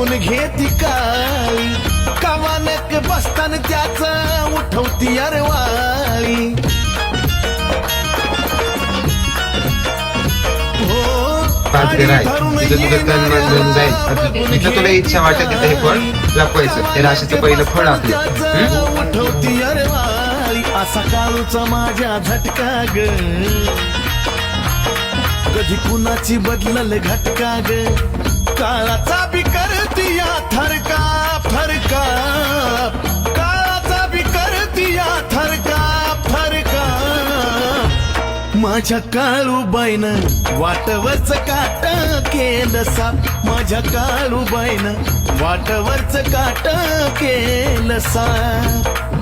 बघून घेती काळी कवानक बसताना त्याच उठवती अरवाळी हो, धरून तुला इच्छा वाटेल तिथं हे फळ? लपवायचं हे राशीचं पहिलं फळ आपलं. उठवती अरवाळी असा काळूचा माझ्या झटका ग. कधी कुणाची बदलल घटका ग. काळाचा माझ्या काळूबाईन वाटवरच काट केलं साप माझ्या काळूबाईन वाटवरच काट केलं साप